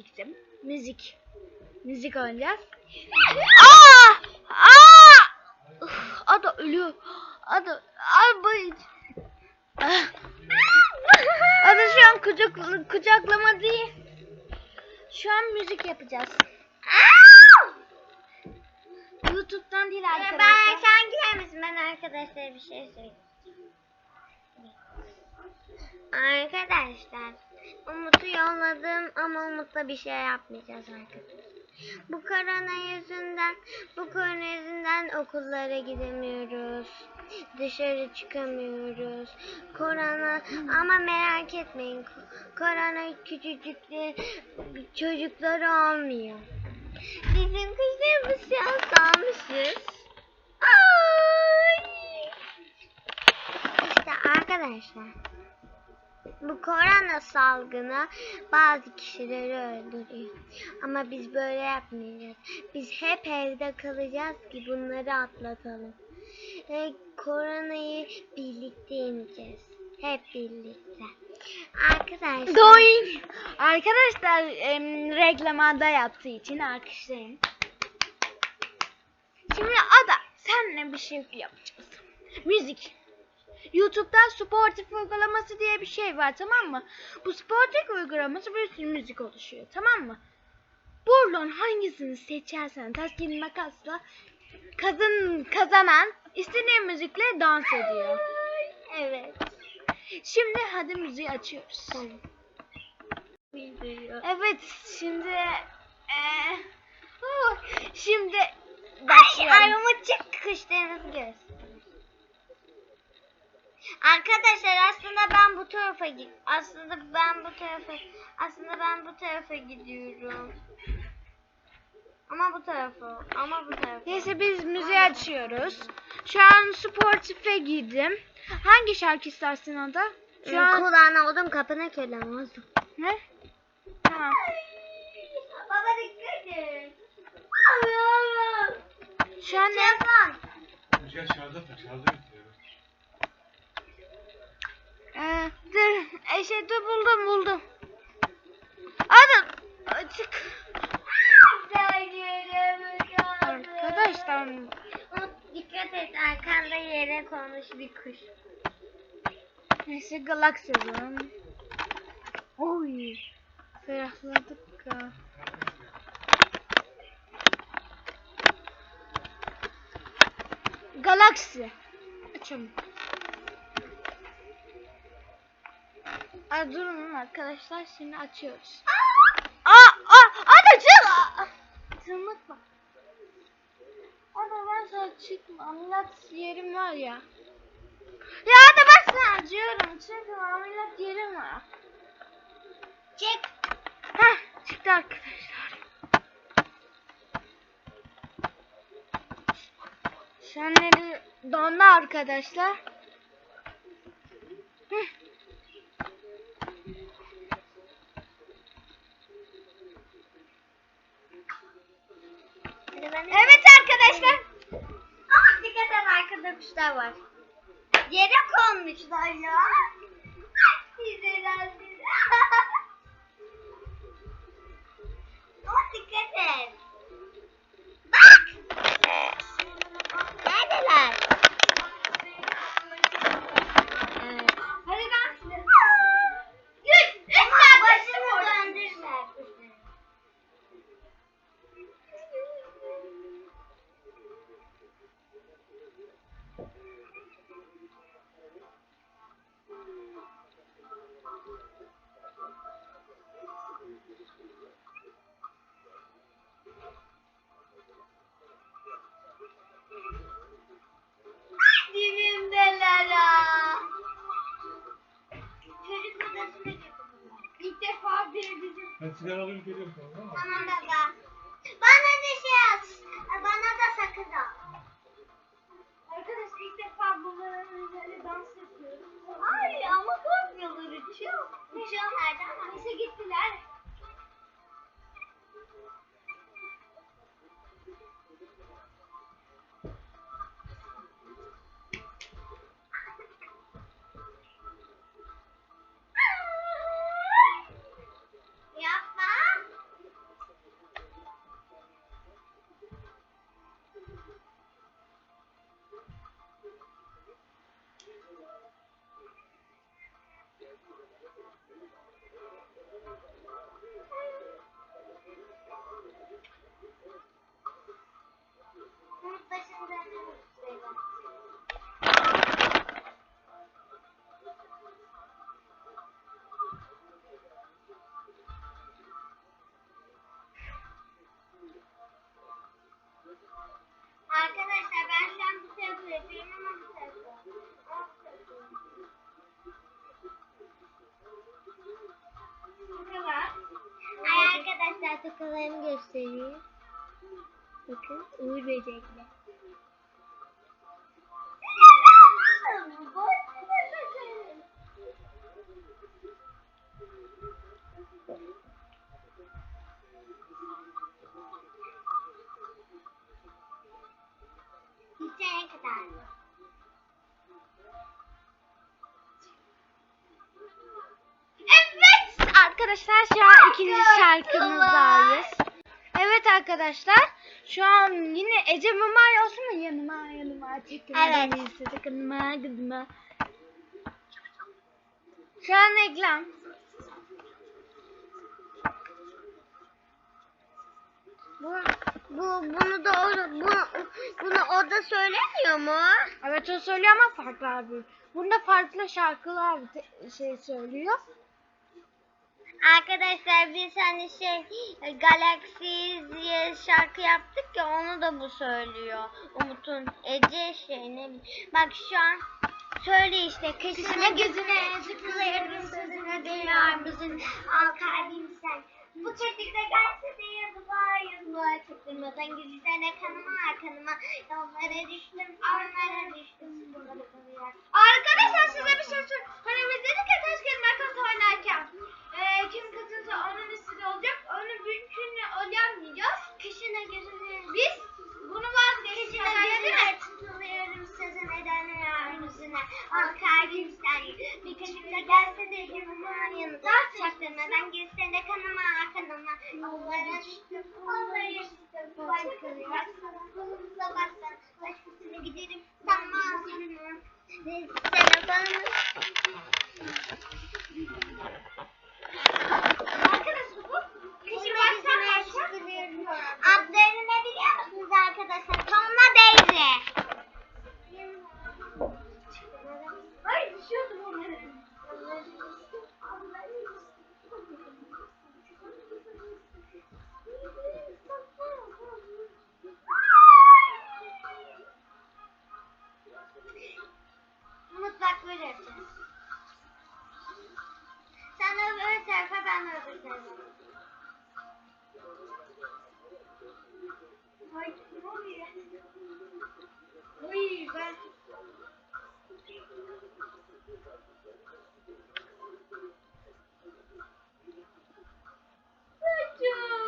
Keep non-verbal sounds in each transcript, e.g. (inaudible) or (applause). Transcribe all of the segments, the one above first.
birlikte müzik müzik oynayacağız. Aa! Aa! Uf, Ada ölüyor. Ada abi. Ada şu an kucak, kucaklama değil. Şu an müzik yapacağız. YouTube'dan değil Ee, arkadaşlar. Ben sen girer misin? Ben arkadaşlara bir şey söyleyeyim. Arkadaşlar Umut'u yolladım ama Umut'la bir şey yapmayacağız arkadaşlar. Bu korona yüzünden, bu korona yüzünden okullara gidemiyoruz. Dışarı çıkamıyoruz. Korona ama merak etmeyin. ko- Korona küçücükleri çocukları olmuyor. Bizim kuşlarımız şu an salmışız. Ay. İşte arkadaşlar. Bu korona salgını bazı kişileri öldürüyor. Ama biz böyle yapmayacağız. Biz hep evde kalacağız ki bunları atlatalım. Ve koronayı birlikte yeneceğiz. Hep birlikte. Arkadaşlar. Doing. Arkadaşlar em, reklamada yaptığı için alkışlayın. Şimdi Ada senle bir şey yapacağız. Müzik. YouTube'dan Sportif uygulaması diye bir şey var tamam mı? Bu Sportif uygulaması bir sürü müzik oluşuyor tamam mı? Buradan hangisini seçersen taş kağıt makasla kazan, kazanan istediğin müzikle dans ediyor. Evet. Şimdi hadi müziği açıyoruz. Evet şimdi oh, şimdi Ay başlayalım. armut çık kuşlarınızı göster. Arkadaşlar aslında ben bu tarafa git. Aslında ben bu tarafa aslında ben bu tarafa gidiyorum. Ama bu tarafa. Ama bu tarafa. Neyse biz müziği açıyoruz. Şu an sportife girdim. Hangi şarkı istersin Ada? Şu Şu an kulağına odum kapına kölemezdim. ne? Tamam. Baba dikkat et. Şu an ne? Telefon. Şarjda bitiyor. Ee, dur. E, şey, dur buldum buldum. Ada açık. Arkadaşlar dikkat et arkanda yere konmuş bir kuş. neyse Galaxy yazalım. Oy. Ferahladık ya. Galaxy. Açalım. Ay durun arkadaşlar şimdi açıyoruz. Aa, aa, hadi çık. Tırmık bak. Ana ben sana çıkma. Ameliyat yerim var ya. Ya hadi ben sana acıyorum. Çünkü ameliyat yerim var. Çek. Heh çıktı arkadaşlar. Şenleri dondu arkadaşlar. Ben sigara alayım geliyorum sonra tamam mı? Tamam baba. Bana da şey at. Bana da sakız al. Arkadaşlar ilk defa bunların üzerine dans yapıyoruz. Ay ama korkmuyorlar uçuyor. Uçuyorlardı ama. Neyse gittiler. Başkalarını gösteriyor. Bakın uğur böcekli. Bitene kadar. Arkadaşlar şu an ikinci şarkımızdayız. Evet arkadaşlar şu an yine Ece Mumay olsun mu yanıma yanıma çekilme Evet. takılma gıdıma. Şu an reklam. Bu, bu bunu da o, bu, bunu o da söylemiyor mu? Evet o söylüyor ama farklı abi. Bunda farklı şarkılar şey söylüyor. Arkadaşlar biz hani şey Galaxy diye şarkı yaptık ya onu da bu söylüyor. Umut'un Ece şey ne. Bak şu an söyle işte kışına gözüne tıklıyorum sözüne duyar mısın? Al kalbim sen. Bu tetikte gelse de yazılar yazılar çaktırmadan gizlisene kanıma kanıma yollara düştüm ormana düştüm buraları 在南方？Böyle yapacağız. Sen öbür tarafa ben öbür tarafa. Ay ne oluyor? Uy ben. Çocuğum.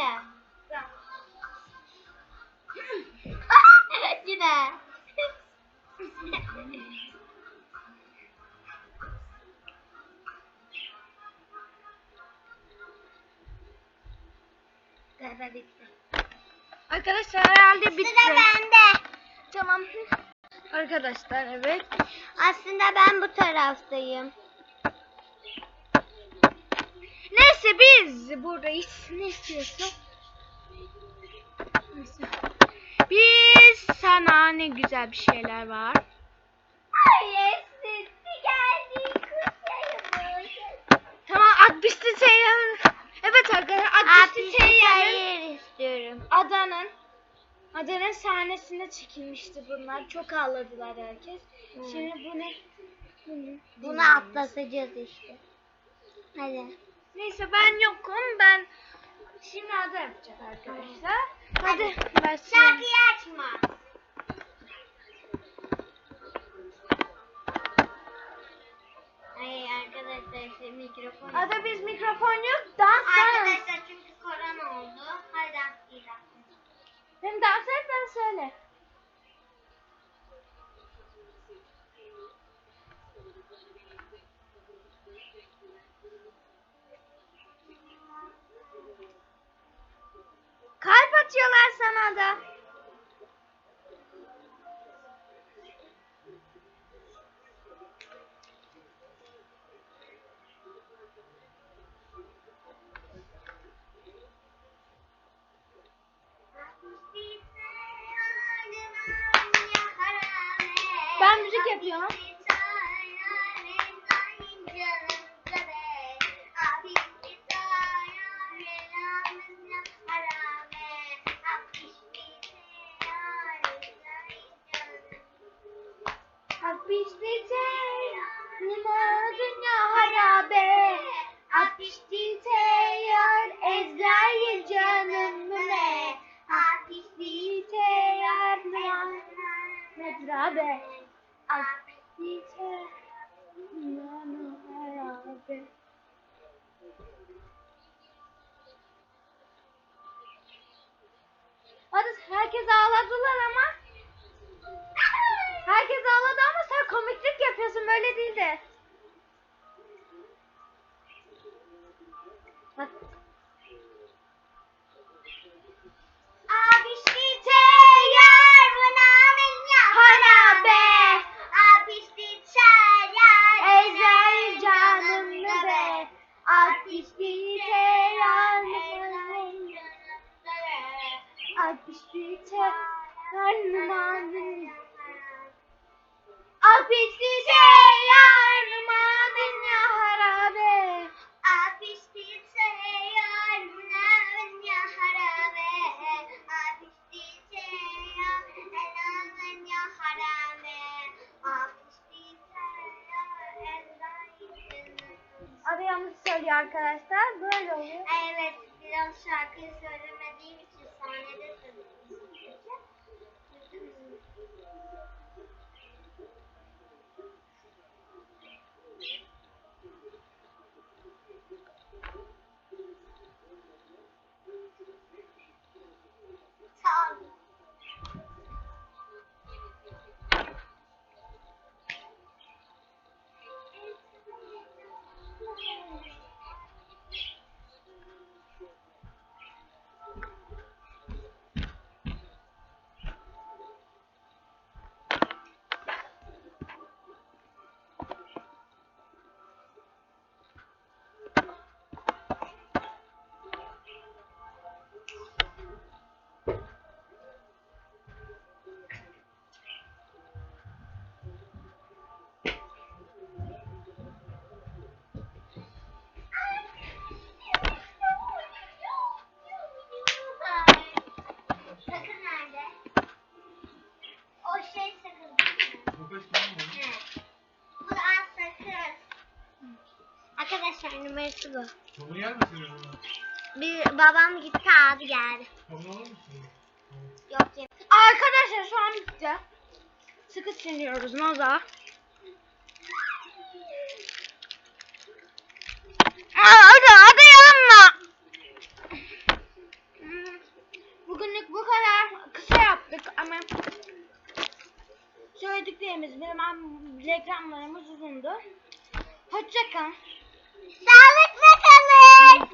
Yine. (laughs) yine. Galiba bitti. Arkadaşlar herhalde bitti. Sıra bende. Tamam. Arkadaşlar evet. Aslında ben bu taraftayım. Neyse biz buradayız. Ne istiyorsun? Neyse. Biz sana ne güzel bir şeyler var. Sesi geldi. Tamam Akbişli Seyhan. Evet arkadaşlar Seyhan'ın hayır istiyorum. Adanın Adanın sahnesinde çekilmişti bunlar. Çok ağladılar herkes. Şimdi bunu bunu, Bunu atlatacağız işte. Hadi. Neyse ben yokum. Ben şimdi ada yapacak arkadaşlar. Hadi başlayalım. Şarkıyı açma. Ay arkadaşlar işte mikrofon. Ada biz mikrofon yok. Dans dans. Arkadaşlar çünkü korona oldu. Hadi dans değil Hem dans et ben söyle. Harabe Hadi herkes ağladılar ama Herkes ağladı ama sen komiklik yapıyorsun böyle değil de. Bak. Harabe. Söylüyor arkadaşlar. Böyle oluyor. Evet, biraz şarkıyı söylemediğim için sahnede söyledim. Arkadaşlar numarası bu. Somunu yer misiniz bunu? Bir babam gitti abi geldi. Somunu alır mısınız? Yok yem- Arkadaşlar şu an bitti. Sıkı siniyoruz Naza. Hadi hadi yanma. Bugünlük bu kadar kısa yaptık ama söylediklerimiz bilmem reklamlarımız uzundu. Hoşçakalın. Sağlıkla kalın.